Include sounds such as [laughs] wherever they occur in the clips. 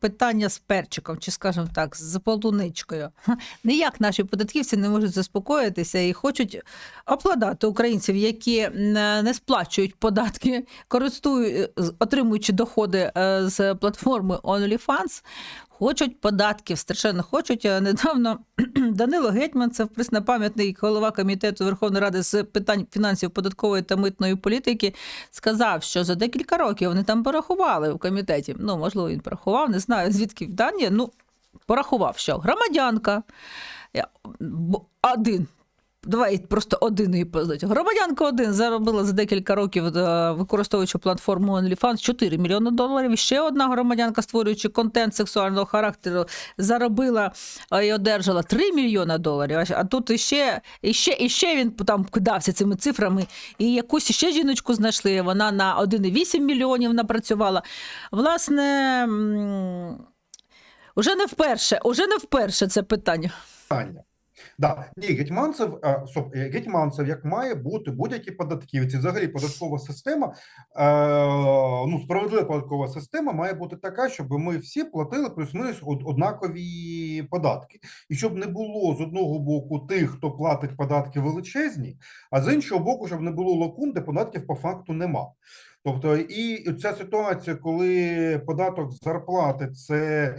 питання з перчиком, чи скажімо так, з полуничкою. Ніяк наші податківці не можуть заспокоїтися і хочуть обкладати українців, які не сплачують податки, користують, отримуючи доходи е, з платформи OnlyFans. Хочуть податків, страшенно хочуть. Е, Недавно [clears throat] Данило Гетьман, це преснопам'ятний голова комітету Верховної Ради з питань фінансів, податкової та митної політики, сказав, що за декілька років вони там порахували в комітеті. Ну, можливо, він порахував, не знаю звідки в дані. Ну, порахував, що громадянка один. Давай просто один її позначу. Громадянка один заробила за декілька років, е, використовуючи платформу OnlyFans, 4 мільйони доларів. Ще одна громадянка, створюючи контент сексуального характеру, заробила е, і одержала 3 мільйони доларів. А- тут іще, іще, іще він там кидався цими цифрами. І якусь ще жіночку знайшли. Вона на 1,8 мільйонів напрацювала. Власне, уже не вперше, уже не вперше це питання. Да. Ні, Гетьманцев, а, е, Гетьманцев, як має бути будь-які податківці, взагалі податкова система, е, ну, справедлива податкова система має бути така, щоб ми всі платили плюс-мінус однакові податки. І щоб не було з одного боку тих, хто платить податки величезні, а з іншого боку, щоб не було лакун, де податків по факту нема. Тобто, і ця ситуація, коли податок зарплати це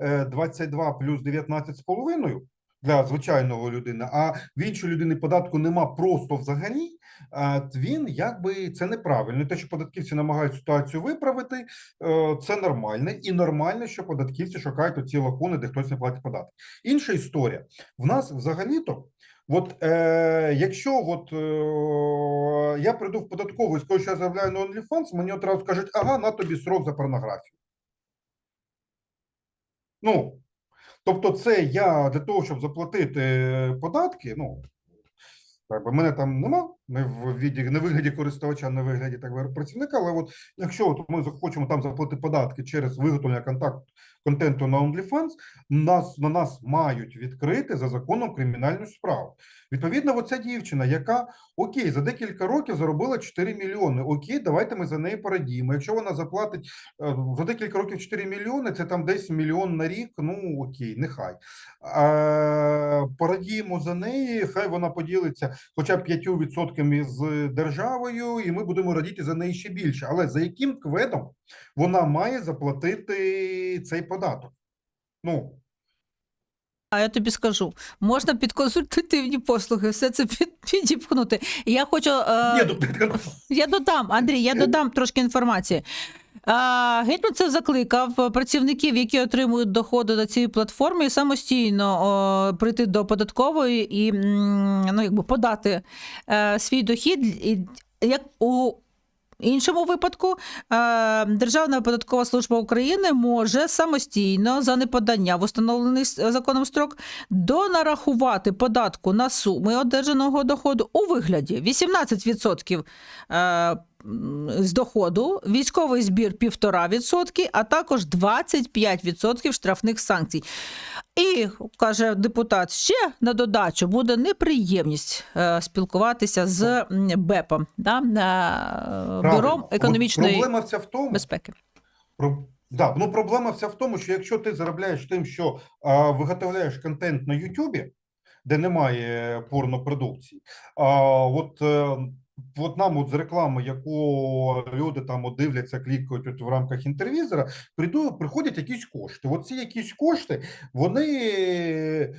е, 22 плюс 19,5, для звичайного людини, а в іншої людини податку нема просто взагалі. Він якби це неправильно. Те, що податківці намагаються ситуацію виправити, е, це нормально. І нормально, що податківці шукають оці лакуни, де хтось не платить податки. Інша історія. В нас взагалі-то. От е, якщо от, е, я прийду в податкову і скажу, що я заробляю на OnlyFans, мені одразу скажуть, ага, на тобі срок за порнографію. Ну, Тобто, це я для того, щоб заплатити податки, ну якби мене там нема, не в віді, не вигляді користувача, не вигляді так би, працівника. Але от якщо от ми захочемо там заплатити податки через виготовлення контакт контенту на OnlyFans, нас на нас мають відкрити за законом кримінальну справу. Відповідно, оця дівчина, яка окей, за декілька років заробила 4 мільйони. Окей, давайте ми за неї порадіємо. Якщо вона заплатить е, за декілька років 4 мільйони, це там десь мільйон на рік. Ну окей, нехай. Е, Порадіємо за неї, хай вона поділиться хоча б 5% з державою, і ми будемо радіти за неї ще більше. Але за яким кведом вона має заплатити цей податок? Ну, А я тобі скажу, можна під консультативні послуги все це під, підіпхнути. Я хочу. Е, ну, Я додам, Андрій, я [laughs] додам трошки інформації. А, Гетьманцев закликав працівників, які отримують доходи на цій платформі, самостійно прийти до податкової і ну, якби подати е, свій дохід. Як у іншому випадку, е, Державна податкова служба України може самостійно за неподання в установлений законом строк донарахувати податку на суми одержаного доходу у вигляді 18% е, м, з доходу, військовий збір 1,5%, а також 25% штрафних санкцій. І каже депутат, ще на додачу буде неприємність е, спілкуватися з БЕПом, да, е, бюром економічної проблема вся в тому, безпеки. Да, ну проблема вся в тому, що якщо ти заробляєш тим, що а, виготовляєш контент на Ютубі, де немає порнопродукції, а от, е, от нам от з реклами, яку люди там от дивляться, клікають от в рамках інтервізора, прийду, приходять якісь кошти. От ці якісь кошти, вони,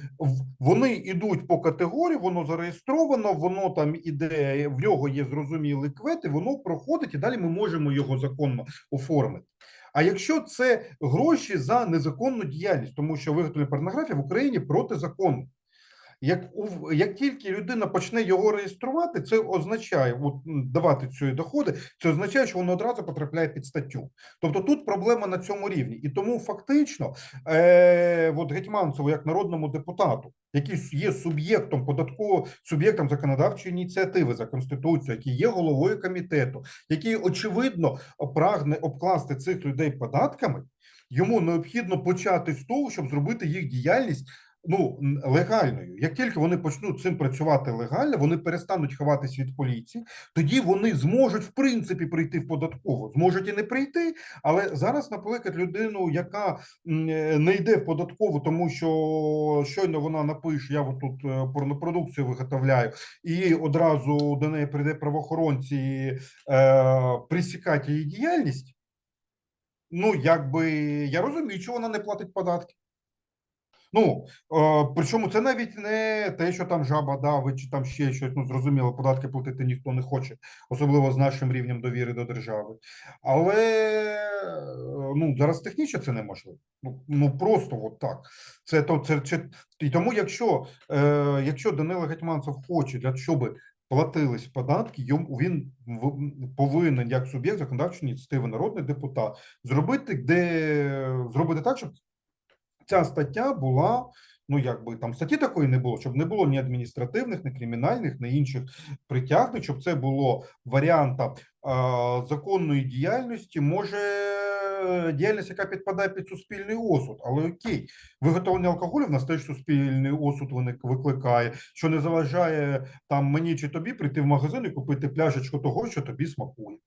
вони йдуть по категорії, воно зареєстровано, воно там іде, в нього є зрозумілий квет, і воно проходить, і далі ми можемо його законно оформити. А якщо це гроші за незаконну діяльність, тому що виготовлення порнографії в Україні протизаконно. Як, у- як тільки людина почне його реєструвати, це означає от, давати ці доходи, це означає, що воно одразу потрапляє під статтю. Тобто тут проблема на цьому рівні. І тому фактично, е, от Гетьманцеву, як народному депутату, який є суб'єктом податкового, суб'єктом законодавчої ініціативи за конституцією, який є головою комітету, який очевидно прагне обкласти цих людей податками, йому необхідно почати з того, щоб зробити їх діяльність ну, легальною. Як тільки вони почнуть цим працювати легально, вони перестануть ховатись від поліції, тоді вони зможуть в принципі прийти в податкову. Зможуть і не прийти, але зараз, наприклад, людину, яка е, не йде в податкову, тому що щойно вона напише, я от тут е, порнопродукцію виготовляю, і одразу до неї прийде правоохоронці е, присікати її діяльність. Ну, якби я розумію, що вона не платить податки. Ну, е, причому це навіть не те, що там жаба давить, чи там ще щось. Ну, зрозуміло, податки платити ніхто не хоче, особливо з нашим рівнем довіри до держави. Але е, ну, зараз технічно це неможливо. Ну, ну просто от так. Це то це, це і тому, якщо, е, якщо Данило Гетьманцев хоче, для щоб платились податки, йому він повинен як суб'єкт законодавчої ініціативи, народний депутат, зробити, де зробити так, щоб ця стаття була. Ну, якби там статті такої не було, щоб не було ні адміністративних, ні кримінальних, ні інших притягнень, щоб це було варіантом а, законної діяльності, може діяльність, яка підпадає під суспільний осуд, але окей, виготовлення алкоголю в нас теж суспільний осуд викликає, що не заважає там мені чи тобі прийти в магазин і купити пляшечку того, що тобі смакує.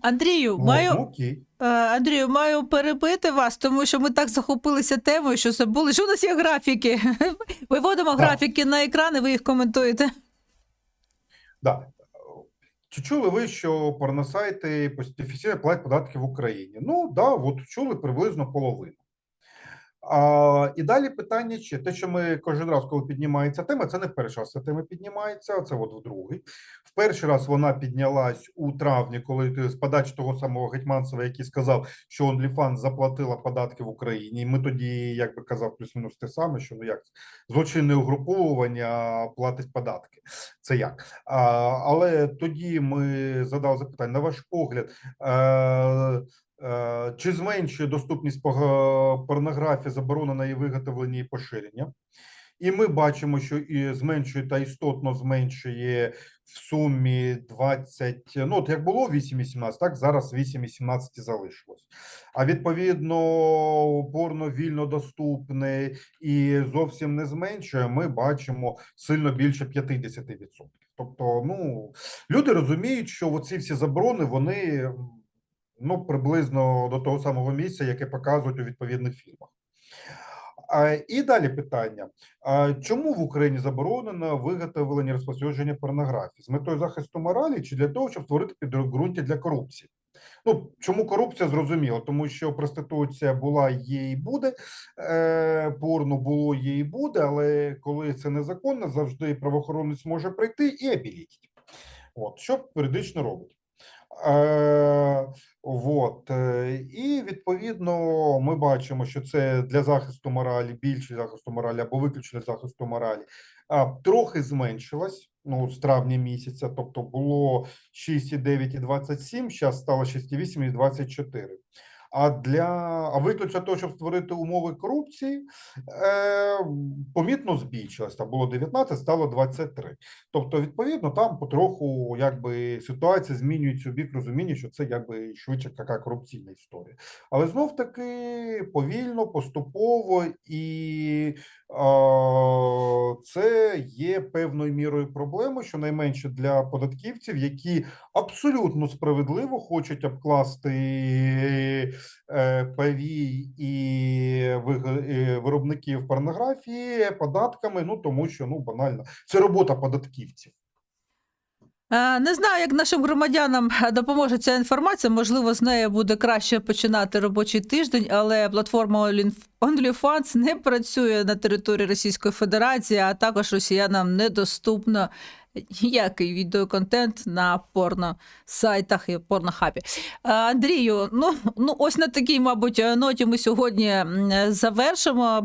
Андрію, маю ну, окей. Е, Андрію, маю перебити вас, тому що ми так захопилися темою, що забули, що у нас є графіки. [laughs] Виводимо да. графіки на екран, і ви їх коментуєте. Да. Чи чули ви, що порносайти офіційно платять податки в Україні? Ну, да, от чули приблизно половину. А, і далі питання ще те, що ми кожен раз, коли піднімається тема, це не перший раз ця тема піднімається, це от в другий. В перший раз вона піднялась у травні, коли з подачі того самого Гетьманцева, який сказав, що OnlyFans заплатила податки в Україні. І ми тоді, як би казав, плюс-мінус те саме, що ну як злочинне угруповування платить податки. Це як? А, але тоді ми задали запитання, на ваш погляд, е, чи зменшує доступність порнографії, заборонена її виготовлення і поширення? І ми бачимо, що і зменшує та істотно зменшує в сумі 20, ну от як було 8,18, так зараз 8,17 залишилось. А відповідно, порно вільно доступне і зовсім не зменшує, ми бачимо сильно більше 50%. Тобто, ну люди розуміють, що оці всі заборони вони ну приблизно до того самого місця, яке показують у відповідних фільмах. І далі питання: чому в Україні заборонено виготовлення розповсюдження порнографії з метою захисту моралі чи для того, щоб створити підґрунтя для корупції? Ну чому корупція зрозуміло? Тому що проституція була, є і буде, е, порно було, є і буде, але коли це незаконно, завжди правоохоронець може прийти і обіліть. От що періодично робить. Е, вот. е, І відповідно ми бачимо, що це для захисту моралі, більше захисту моралі або виключно захисту моралі, а, трохи зменшилась ну, з травня місяця, тобто було 6,9 і 27, зараз стало 6,8 і 24. А для а виключно того, щоб створити умови корупції, е, помітно збільшилось. Там було 19, стало 23. Тобто, відповідно, там потроху якби ситуація змінюється у бік розуміння, що це якби швидше така корупційна історія. Але знов таки повільно, поступово, і а, це є певною мірою проблемою, щонайменше для податківців, які абсолютно справедливо хочуть обкласти е, павій і виробників порнографії податками, ну тому що ну банально це робота податківців. Е, Не знаю, як нашим громадянам допоможе ця інформація. Можливо, з нею буде краще починати робочий тиждень, але платформа Onlyf- OnlyFans не працює на території Російської Федерації, а також росіянам недоступно ніякий відеоконтент на порносайтах і порнохабі. Е, Андрію, ну, ну ось на такій, мабуть, ноті ми сьогодні завершимо.